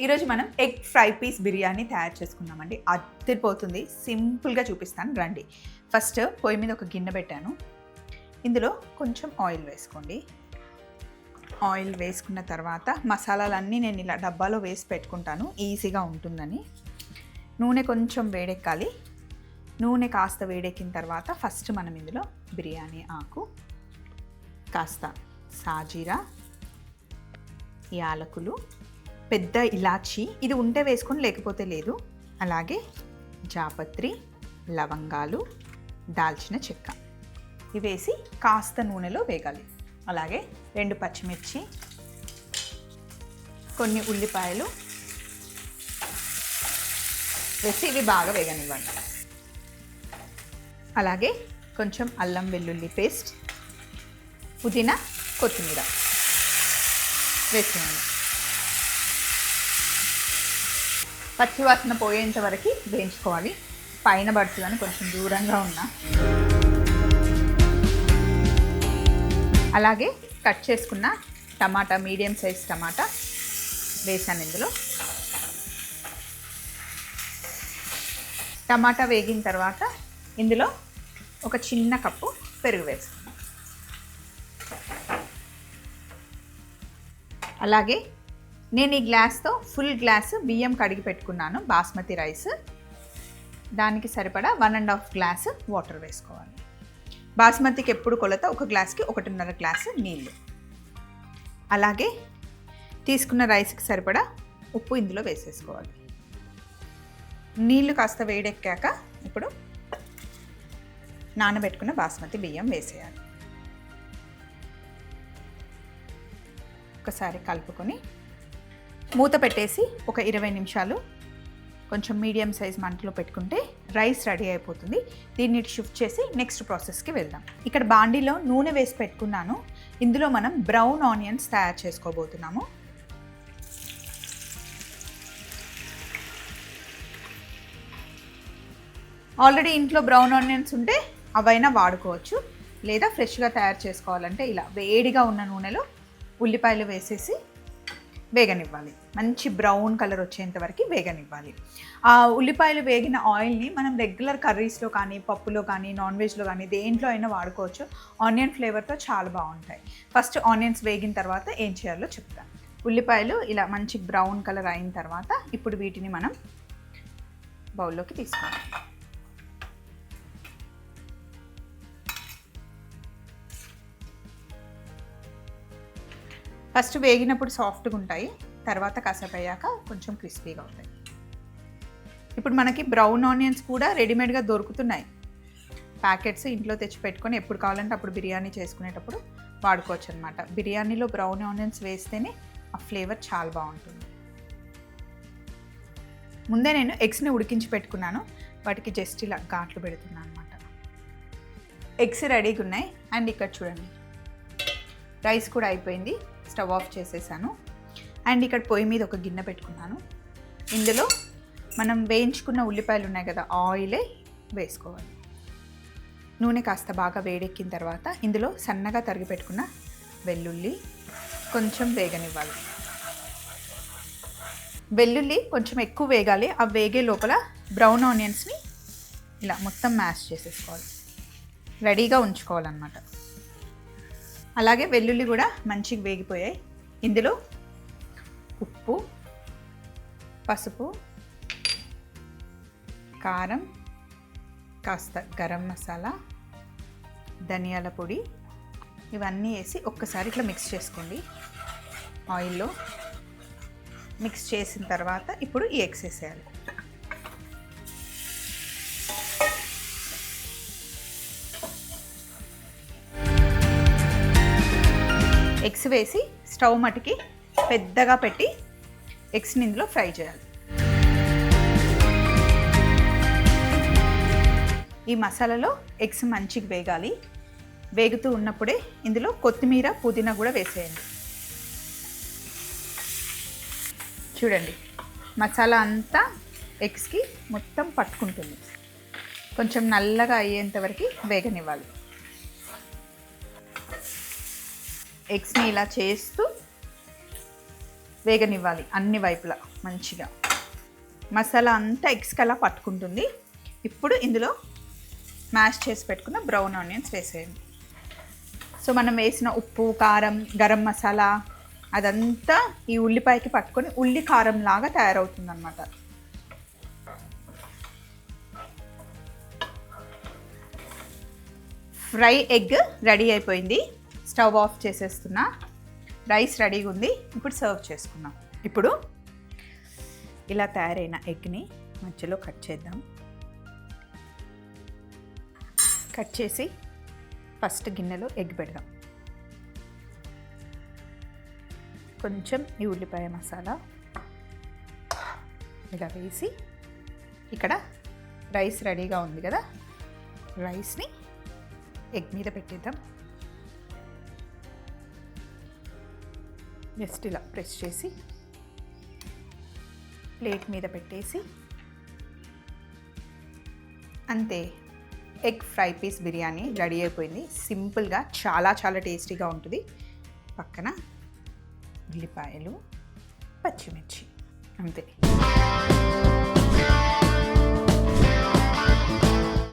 ఈరోజు మనం egg fry piece biryani తయారు చేసుకుందామండి. అదిరిపోతుంది. సింపుల్గా చూపిస్తాను. రండి. ఫస్ట్ పొయ్యి మీద ఒక గిన్నె పెట్టాను. ఇందులో కొంచెం ఆయిల్ వేసుకోండి. ఆయిల్ వేసుకున్న తర్వాత మసాలాలన్నీ నేను ఇలా డబ్బాలో వేసి పెట్టుకుంటాను. ఈజీగా ఉంటుందని. నూనె కొంచెం వేడెక్కాలి. నూనె కాస్త వేడెక్కిన తర్వాత ఫస్ట్ మనం ఇందులో బిర్యానీ ఆకు కాస్త సాజీరా యాలకులు పెద్ద ఇలాచి. ఇది ఉంటే వేసుకొని లేకపోతే లేదు. అలాగే జాపత్రి లవంగాలు దాల్చిన చెక్క. ఇవి వేసి కాస్త నూనెలో వేగాలి. అలాగే రెండు పచ్చిమిర్చి కొన్ని ఉల్లిపాయలు వేసి ఇవి బాగా వేగనివ్వండి. అలాగే కొంచెం అల్లం వెల్లుల్లి పేస్ట్ పుదీనా కొత్తిమీర వేసేయండి. పచ్చివాసన పోయేంత వరకు వేయించుకోవాలి. పైన పడుతుందని కొంచెం దూరంగా ఉన్నా. అలాగే కట్ చేసుకున్న టమాటా మీడియం సైజ్ టమాటా వేసాను ఇందులో. టమాటా వేగిన తర్వాత ఇందులో ఒక చిన్న కప్పు పెరుగు వేసుకున్నాను అలాగే నేను ఈ గ్లాస్తో ఫుల్ గ్లాస్ బియ్యం కడిగి పెట్టుకున్నాను బాస్మతి రైస్. దానికి సరిపడా one and half glass water వేసుకోవాలి. బాస్మతికి ఎప్పుడు కొలత? ఒక గ్లాస్కి ఒకటిన్నర గ్లాసు నీళ్ళు. అలాగే తీసుకున్న రైస్కి సరిపడా ఉప్పు ఇందులో వేసేసుకోవాలి. నీళ్ళు కాస్త వేడెక్కాక ఇప్పుడు నానబెట్టుకున్న బాస్మతి బియ్యం వేసేయాలి. ఒకసారి కలుపుకొని మూత పెట్టేసి ఒక ఇరవై నిమిషాలు కొంచెం మీడియం సైజ్ మంటలో పెట్టుకుంటే రైస్ రెడీ అయిపోతుంది. దీన్ని షిఫ్ట్ చేసి నెక్స్ట్ ప్రాసెస్కి వెళ్దాం. ఇక్కడ బాండీలో నూనె వేసి పెట్టుకున్నాను. ఇందులో మనం బ్రౌన్ ఆనియన్స్ తయారు చేసుకోబోతున్నాము. ఆల్రెడీ ఇంట్లో బ్రౌన్ ఆనియన్స్ ఉంటే అవైనా వాడుకోవచ్చు. లేదా ఫ్రెష్గా తయారు చేసుకోవాలంటే ఇలా వేడిగా ఉన్న నూనెలో ఉల్లిపాయలు వేసేసి వేగనివ్వాలి. మంచి బ్రౌన్ కలర్ వచ్చేంత వరకు వేగనివ్వాలి. ఆ ఉల్లిపాయలు వేగిన ఆయిల్ని మనం రెగ్యులర్ కర్రీస్లో కానీ పప్పులో కానీ నాన్ వెజ్లో కానీ దేంట్లో అయినా వాడుకోవచ్చు. ఆనియన్ ఫ్లేవర్తో చాలా బాగుంటాయి. ఫస్ట్ ఆనియన్స్ వేగిన తర్వాత ఏం చేయాలో చెప్తాను. ఉల్లిపాయలు ఇలా మంచి బ్రౌన్ కలర్ అయిన తర్వాత ఇప్పుడు వీటిని మనం బౌల్లోకి తీసుకోవాలి. ఫస్ట్ వేగినప్పుడు సాఫ్ట్గా ఉంటాయి తర్వాత కాసేపు అయ్యాక కొంచెం క్రిస్పీగా ఉంటాయి ఇప్పుడు మనకి బ్రౌన్ ఆనియన్స్ కూడా రెడీమేడ్గా దొరుకుతున్నాయి. ప్యాకెట్స్ ఇంట్లో తెచ్చి పెట్టుకొని ఎప్పుడు కావాలంటే అప్పుడు బిర్యానీ చేసుకునేటప్పుడు వాడుకోవచ్చు అనమాట బిర్యానీలో బ్రౌన్ ఆనియన్స్ వేస్తేనే ఆ ఫ్లేవర్ చాలా బాగుంటుంది. ముందే నేను ఎగ్స్ని ఉడికించి పెట్టుకున్నాను. వాటికి జస్ట్ ఇలా ఘాట్లు పెడుతున్నాను అనమాట ఎగ్స్ రెడీగా ఉన్నాయి. అండ్ ఇక్కడ చూడండి. రైస్ కూడా అయిపోయింది. స్టవ్ ఆఫ్ చేసేసాను. అండ్ ఇక్కడ పొయ్యి మీద ఒక గిన్నె పెట్టుకున్నాను. ఇందులో మనం వేయించుకున్న ఉల్లిపాయలు ఉన్నాయి కదా ఆయిలే వేసుకోవాలి. నూనె కాస్త బాగా వేడెక్కిన తర్వాత ఇందులో సన్నగా తరిగి పెట్టుకున్న వెల్లుల్లి కొంచెం వేగనివ్వాలి. వెల్లుల్లి కొంచెం ఎక్కువ వేగాలి ఆ వేగే లోపల బ్రౌన్ ఆనియన్స్ని ఇలా మొత్తం మ్యాష్ చేసేసుకోవాలి. రెడీగా ఉంచుకోవాలన్నమాట. అలాగే వెల్లుల్లి కూడా మంచిగా వేగిపోయాయి. ఇందులో ఉప్పు పసుపు కారం కాస్త గరం మసాలా ధనియాల పొడి ఇవన్నీ వేసి ఒక్కసారి ఇట్లా మిక్స్ చేసుకోండి. ఆయిల్లో మిక్స్ చేసిన తర్వాత ఇప్పుడు ఈ ఎగ్స్ వేసేయాలి. ఎగ్స్ వేసి స్టవ్ మటుకి పెద్దగా పెట్టి ఎగ్స్ని ఇందులో ఫ్రై చేయాలి. ఈ మసాలాలో ఎగ్స్ మంచిగా వేగాలి. వేగుతూ ఉన్నప్పుడే ఇందులో కొత్తిమీర పుదీనా కూడా వేసేయండి. చూడండి మసాలా అంతా ఎగ్స్కి మొత్తం పట్టుకుంటుంది. కొంచెం నల్లగా అయ్యేంత వరకు వేగనివ్వాలి. ఎగ్స్ని ఇలా చేస్తూ వేగనివ్వాలి అన్ని వైపులా మంచిగా. మసాలా అంతా ఎగ్స్కి అలా పట్టుకుంటుంది. ఇప్పుడు ఇందులో మ్యాష్ చేసి పెట్టుకున్న బ్రౌన్ ఆనియన్స్ వేసేయండి. సో మనం వేసిన ఉప్పు కారం గరం మసాలా అదంతా ఈ ఉల్లిపాయకి పట్టుకొని ఉల్లి కారం లాగా తయారవుతుంది అనమాట ఫ్రై ఎగ్ రెడీ అయిపోయింది. స్టవ్ ఆఫ్ చేసేస్తున్నా. రైస్ రెడీగా ఉంది. ఇప్పుడు సర్వ్ చేసుకున్నాం ఇప్పుడు ఇలా తయారైన ఎగ్ని మధ్యలో కట్ చేద్దాం. కట్ చేసి ఫస్ట్ గిన్నెలో ఎగ్ పెడదాం. కొంచెం ఈ ఉల్లిపాయ మసాలా ఇలా వేసి ఇక్కడ రైస్ రెడీగా ఉంది కదా. రైస్ని ఎగ్ మీద పెట్టేద్దాం. జస్ట్ ఇలా ప్రెస్ చేసి ప్లేట్ మీద పెట్టేసి అంతే egg fry piece biryani ready అయిపోయింది. సింపుల్గా చాలా చాలా టేస్టీగా ఉంటుంది. పక్కన ఉల్లిపాయలు పచ్చిమిర్చి అంతే.